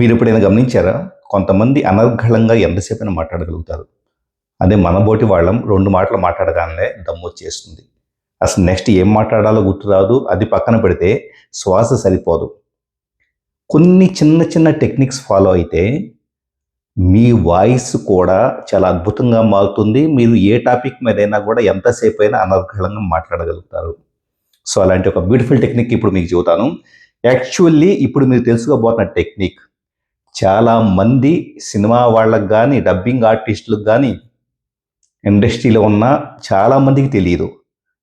మీరు ఎప్పుడైనా గమనించారా? కొంతమంది అనర్ఘళంగా ఎంతసేపైనా మాట్లాడగలుగుతారు. అదే మనబోటి వాళ్ళం రెండు మాటలు మాట్లాడగానే దమ్ము వచ్చేస్తుంది. అసలు నెక్స్ట్ ఏం మాట్లాడాలో గుర్తురాదు అది పక్కన పెడితే శ్వాస సరిపోదు. కొన్ని చిన్న చిన్న టెక్నిక్స్ ఫాలో అయితే మీ వాయిస్ కూడా చాలా అద్భుతంగా మారుతుంది. మీరు ఏ టాపిక్ మీదైనా కూడా ఎంతసేపు అయినా అనర్ఘళంగా మాట్లాడగలుగుతారు. సో అలాంటి ఒక బ్యూటిఫుల్ టెక్నిక్ ఇప్పుడు మీకు చెబుతాను. యాక్చువల్లీ ఇప్పుడు మీరు తెలుసుకోబోతున్న టెక్నిక్ చాలా మంది సినిమా వాళ్ళకు కానీ డబ్బింగ్ ఆర్టిస్టులకు కానీ ఇండస్ట్రీలో ఉన్న చాలా మందికి తెలియదు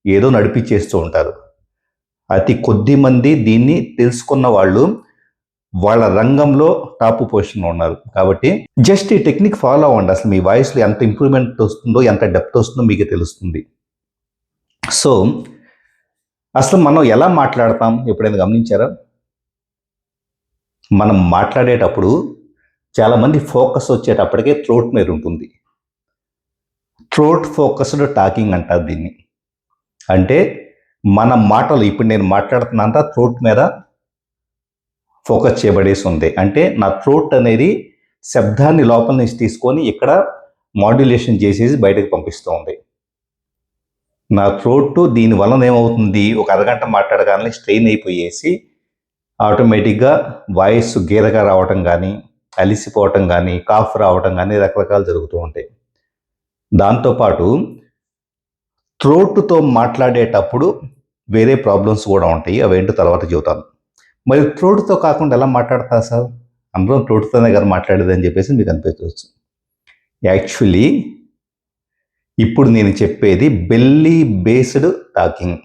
ఏదో నడిపించేస్తూ ఉంటారు. అతి కొద్ది మంది దీన్ని తెలుసుకున్న వాళ్ళు వాళ్ళ రంగంలో టాప్ పొజిషన్లో ఉన్నారు. కాబట్టి జస్ట్ ఈ టెక్నిక్ ఫాలో అవ్వండి. అసలు మీ వాయిస్లో ఎంత ఇంప్రూవ్మెంట్ వస్తుందో ఎంత డెప్త్ వస్తుందో మీకు తెలుస్తుంది. సో అసలు మనం ఎలా మాట్లాడతాం? ఎప్పుడైనా గమనించారా? మనం మాట్లాడేటప్పుడు చాలామంది ఫోకస్ వచ్చేటప్పటికే థ్రోట్ మీద ఉంటుంది. థ్రోట్ ఫోకస్డ్ టాకింగ్ అంటారు దీన్ని. అంటే మన మాటలు ఇప్పుడు నేను మాట్లాడుతున్నంత థ్రోట్ మీద ఫోకస్ చేయబడేసి ఉంది. అంటే నా థ్రోట్ అనేది శబ్దాన్ని లోపల నుంచి తీసుకొని ఇక్కడ మాడ్యులేషన్ చేసేసి బయటకు పంపిస్తూ ఉంది. నా థ్రోట్ దీని వలన ఏమవుతుంది? ఒక అరగంట మాట్లాడగానే స్ట్రెయిన్ అయిపోయేసి ఆటోమేటిక్గా వాయిస్ గీరగా రావటం కానీ అలిసిపోవటం కానీ కాఫ్ రావటం కానీ రకరకాలు జరుగుతూ ఉంటాయి. దాంతోపాటు త్రోట్తో మాట్లాడేటప్పుడు వేరే ప్రాబ్లమ్స్ కూడా ఉంటాయి. అవేంటో తర్వాత చెబుతాను. మరి థ్రోట్తో కాకుండా ఎలా మాట్లాడతా సార్? అందరం త్రోట్తోనే కదా మాట్లాడేది అని చెప్పేసి మీకు అనిపించవచ్చు. యాక్చువల్లీ ఇప్పుడు నేను చెప్పేది belly based talking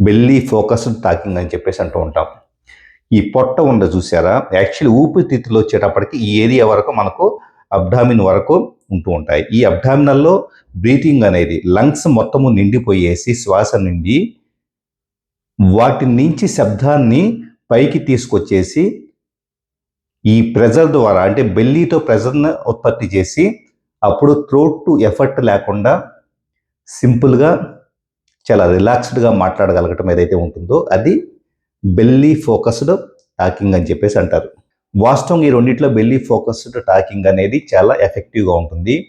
belly focused talking అని చెప్పేసి అంటూ ఉంటాం. ఈ పొట్ట ఉండ చూసారా యాక్చువల్లీ ఊపిరితిత్తులు వచ్చేటప్పటికి ఈ ఏరియా వరకు మనకు అబ్డామిన్ వరకు ఉంటూ ఉంటాయి. ఈ అబ్డామినల్లో బ్రీతింగ్ అనేది లంగ్స్ మొత్తము నిండిపోయేసి శ్వాస నిండి వాటి నుంచి శబ్దాన్ని పైకి తీసుకొచ్చేసి ఈ ప్రెజర్ ద్వారా అంటే బెల్లీతో ప్రెజర్ని ఉత్పత్తి చేసి అప్పుడు థ్రోట్ టు ఎఫర్ట్ లేకుండా సింపుల్గా చాలా రిలాక్స్డ్గా మాట్లాడగలగటం ఏదైతే ఉంటుందో అది బెల్లీ ఫోకస్డ్ టాకింగ్ అని చెప్పేసి అంటారు. వాస్తవం ఈ రెండింటిలో బెల్లీ ఫోకస్డ్ టాకింగ్ అనేది చాలా ఎఫెక్టివ్గా ఉంటుంది.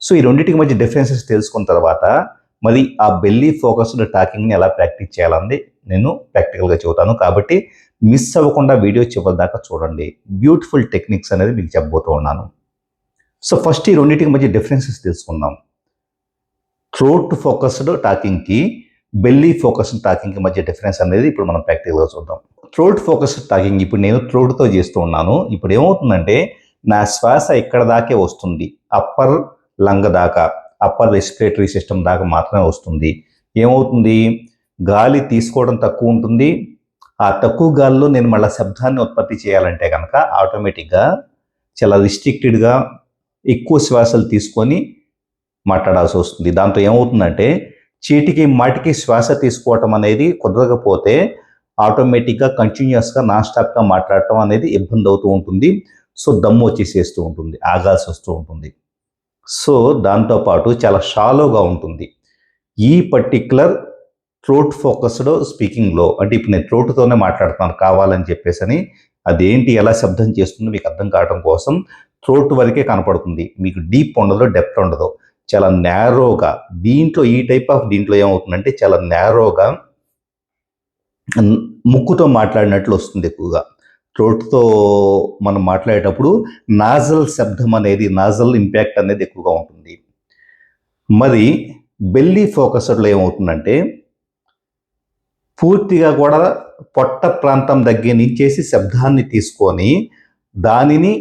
సో ఈ రెండింటికి మధ్య డిఫరెన్సెస్ తెలుసుకున్న తర్వాత మరి ఆ బెల్లీ ఫోకస్డ్ టాకింగ్ని ఎలా ప్రాక్టీస్ చేయాలని నేను ప్రాక్టికల్గా చెబుతాను. కాబట్టి మిస్ అవ్వకుండా వీడియో చివరి దాకా చూడండి. బ్యూటిఫుల్ టెక్నిక్స్ అనేది మీకు చెప్పబోతూ ఉన్నాను. సో ఫస్ట్ ఈ రెండింటికి మధ్య డిఫరెన్సెస్ తెలుసుకుందాం. థ్రోట్ ఫోకస్డ్ టాకింగ్కి బెల్లీ ఫోకస్ టాకింగ్కి మధ్య డిఫరెన్స్ అనేది ఇప్పుడు మనం ప్రాక్టికల్గా చూద్దాం. థ్రోట్ ఫోకస్ టాకింగ్ ఇప్పుడు నేను థ్రోట్తో చేస్తూ ఉన్నాను. ఇప్పుడు ఏమవుతుందంటే నా శ్వాస ఇక్కడ దాకే వస్తుంది. అప్పర్ లంగ్ దాకా అప్పర్ రెస్పిరేటరీ సిస్టమ్ దాకా మాత్రమే వస్తుంది. ఏమవుతుంది? గాలి తీసుకోవడం తక్కువ ఉంటుంది. ఆ తక్కువ గాలిలో నేను మళ్ళీ శబ్దాన్ని ఉత్పత్తి చేయాలంటే కనుక ఆటోమేటిక్గా చాలా రిస్ట్రిక్టెడ్గా ఎక్కువ శ్వాసలు తీసుకొని మాట్లాడాల్సి వస్తుంది. దాంతో ఏమవుతుందంటే చీటికి మాటికి శ్వాస తీసుకోవటం అనేది కుదరకపోతే ఆటోమేటిక్గా కంటిన్యూస్గా నాన్ స్టాప్గా మాట్లాడటం అనేది ఇబ్బంది అవుతూ ఉంటుంది. సో దమ్ము వచ్చేసేస్తూ ఉంటుంది ఆగాల్సి వస్తూ ఉంటుంది. సో దాంతోపాటు చాలా షాలోగా ఉంటుంది. ఈ పర్టిక్యులర్ థ్రోట్ ఫోకస్డ్ స్పీకింగ్లో అంటే ఇప్పుడు నేను థ్రోట్తోనే మాట్లాడుతున్నాను కావాలని చెప్పేసి అని అదేంటి ఎలా శబ్దం చేస్తుందో మీకు అర్థం కావడం కోసం థ్రోట్ వరకే కనపడుతుంది. మీకు డీప్ ఉండదు డెప్త్ ఉండదు. చాలా నేరోగా దీంట్లో ఈ టైప్ ఆఫ్ దీంట్లో ఏమవుతుందంటే చాలా నేరోగా ముక్కుతో మాట్లాడినట్లు వస్తుంది ఎక్కువగా. త్రోట్తో మనం మాట్లాడేటప్పుడు నాజల్ శబ్దం అనేది నాజల్ ఇంపాక్ట్ అనేది ఎక్కువగా ఉంటుంది. మరి బెల్లీ ఫోకస్డ్లో ఏమవుతుందంటే పూర్తిగా కూడా పొట్ట ప్రాంతం దగ్గర నుంచేసి శబ్దాన్ని తీసుకొని దానిని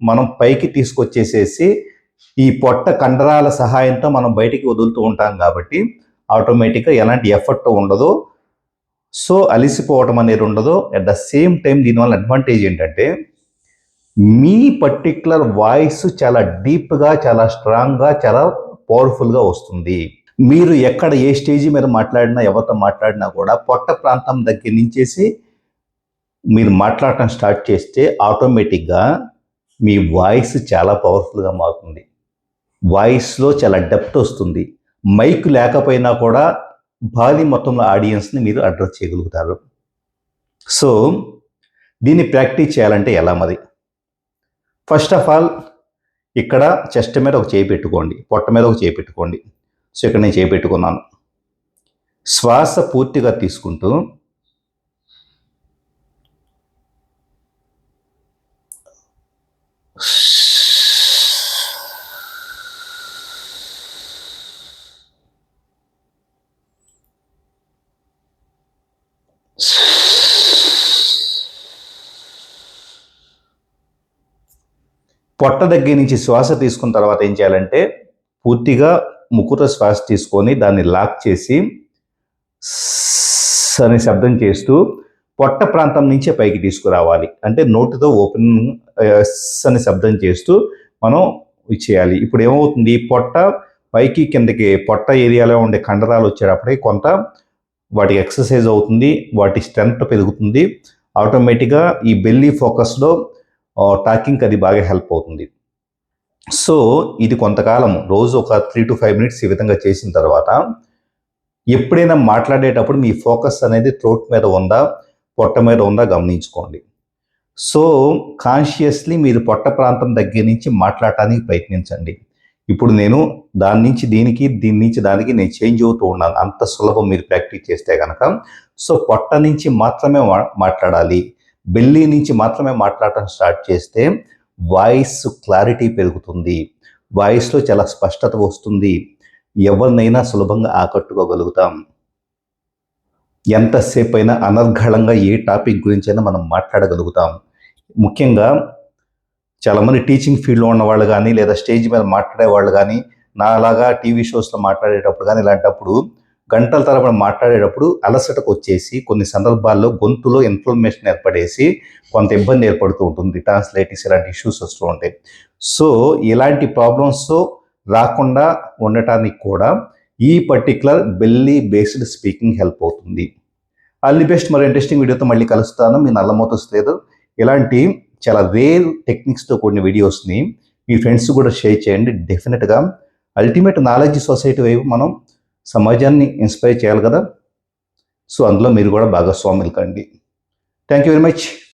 మనం పైకి తీసుకొచ్చేసేసి ఈ పొట్ట కండరాల సహాయంతో మనం బయటికి వదులుతూ ఉంటాం కాబట్టి ఆటోమేటిక్గా ఎలాంటి ఎఫర్ట్ ఉండదు. సో అలిసిపోవటం అనేది ఉండదు. అట్ ద సేమ్ టైం దీనివల్ల అడ్వాంటేజ్ ఏంటంటే మీ పర్టిక్యులర్ వాయిస్ చాలా డీప్గా చాలా స్ట్రాంగ్గా చాలా పవర్ఫుల్గా వస్తుంది. మీరు ఎక్కడ ఏ స్టేజీ మీద మాట్లాడినా ఎవరితో మాట్లాడినా కూడా పొట్ట ప్రాంతం దగ్గర నుంచేసి మీరు మాట్లాడటం స్టార్ట్ చేస్తే ఆటోమేటిక్గా మీ వాయిస్ చాలా పవర్ఫుల్గా మారుతుంది. వాయిస్లో చాలా డెప్త్ వస్తుంది. మైక్ లేకపోయినా కూడా భారీ మొత్తంలో ఆడియన్స్ని మీరు అడ్రస్ చేయగలుగుతారు. సో దీన్ని ప్రాక్టీస్ చేయాలంటే ఎలా మరి? ఫస్ట్ ఆఫ్ ఆల్ ఇక్కడ చెస్ట్ మీద ఒక చేయి పెట్టుకోండి. పొట్ట మీద ఒక చేయి పెట్టుకోండి. సో ఇక్కడ నేను చేయి పెట్టుకున్నాను. శ్వాస పూర్తిగా తీసుకుంటూ పొట్ట దగ్గర నుంచి శ్వాస తీసుకున్న తర్వాత ఏం చేయాలంటే పూర్తిగా ముక్కుతో శ్వాస తీసుకొని దాన్ని లాక్ చేసి అనే శబ్దం చేస్తూ పొట్ట ప్రాంతం నుంచే పైకి తీసుకురావాలి. అంటే నోటితో ఓపెన్ అనే శబ్దం చేస్తూ మనం చేయాలి. ఇప్పుడు ఏమవుతుంది? పొట్ట పైకి కిందకి పొట్ట ఏరియాలో ఉండే కండరాలు వచ్చేటప్పటికి కొంత వాటి ఎక్సర్సైజ్ అవుతుంది వాటి స్ట్రెంగ్త్ పెరుగుతుంది. ఆటోమేటిక్గా ఈ బెల్లీ ఫోకస్లో టాకింగ్కి అది బాగా హెల్ప్ అవుతుంది. సో ఇది కొంతకాలం రోజు ఒక త్రీ టు ఫైవ్ మినిట్స్ ఈ విధంగా చేసిన తర్వాత ఎప్పుడైనా మాట్లాడేటప్పుడు మీ ఫోకస్ అనేది థ్రోట్ మీద ఉందా పొట్ట మీద ఉందా గమనించుకోండి. సో కాన్షియస్లీ మీరు పొట్ట ప్రాంతం దగ్గర నుంచి మాట్లాడటానికి ప్రయత్నించండి. ఇప్పుడు నేను దాని నుంచి దీనికి దీని నుంచి దానికి నేను చేంజ్ అవుతూ ఉన్నాను. అంత సులభం మీరు ప్రాక్టీస్ చేస్తే కనుక సో పొట్ట నుంచి మాత్రమే మా- మాట్లాడాలి. బెల్లీ నుంచి మాత్రమే మాట్లాడటం స్టార్ట్ చేస్తే వాయిస్ క్లారిటీ పెరుగుతుంది. వాయిస్లో చాలా స్పష్టత వస్తుంది. ఎవరినైనా సులభంగా ఆకట్టుకోగలుగుతాం. ఎంతసేపు అయినా అనర్ఘళంగా ఏ టాపిక్ గురించైనా మనం మాట్లాడగలుగుతాం. ముఖ్యంగా చాలామంది టీచింగ్ ఫీల్డ్లో ఉన్న వాళ్ళు కానీ లేదా స్టేజ్ మీద మాట్లాడే వాళ్ళు కానీ నాలాగా టీవీ షోస్లో మాట్లాడేటప్పుడు కానీ ఇలాంటప్పుడు గంటల తరబడి మాట్లాడేటప్పుడు అలసటకు వచ్చేసి కొన్ని సందర్భాల్లో గొంతులో ఇన్ఫ్లమేషన్ ఏర్పడేసి కొంత ఇబ్బంది ఏర్పడుతూ ఉంటుంది ట్రాన్స్లేటిస్ ఇలాంటి ఇష్యూస్ వస్తూ ఉంటాయి. సో ఇలాంటి ప్రాబ్లమ్స్ రాకుండా ఉండటానికి కూడా ఈ particular belly based speaking help అవుతుంది. అల్లి బెస్ట్ మరి ఇంట్రెస్టింగ్ వీడియోతో మళ్ళీ కలుస్తాను. మీ నల్లమోతస్ లేదు ఇలాంటి చాలా రేర్ టెక్నిక్స్తో కూడిన వీడియోస్ని మీ ఫ్రెండ్స్ కూడా షేర్ చేయండి. డెఫినెట్గా అల్టిమేట్ నాలెడ్జ్ సొసైటీ వైపు మనం సమాజాన్ని ఇన్స్పైర్ చేయాలి కదా. సో అందులో మీరు కూడా భాగస్వాములు కండి థ్యాంక్ యూ వెరీ మచ్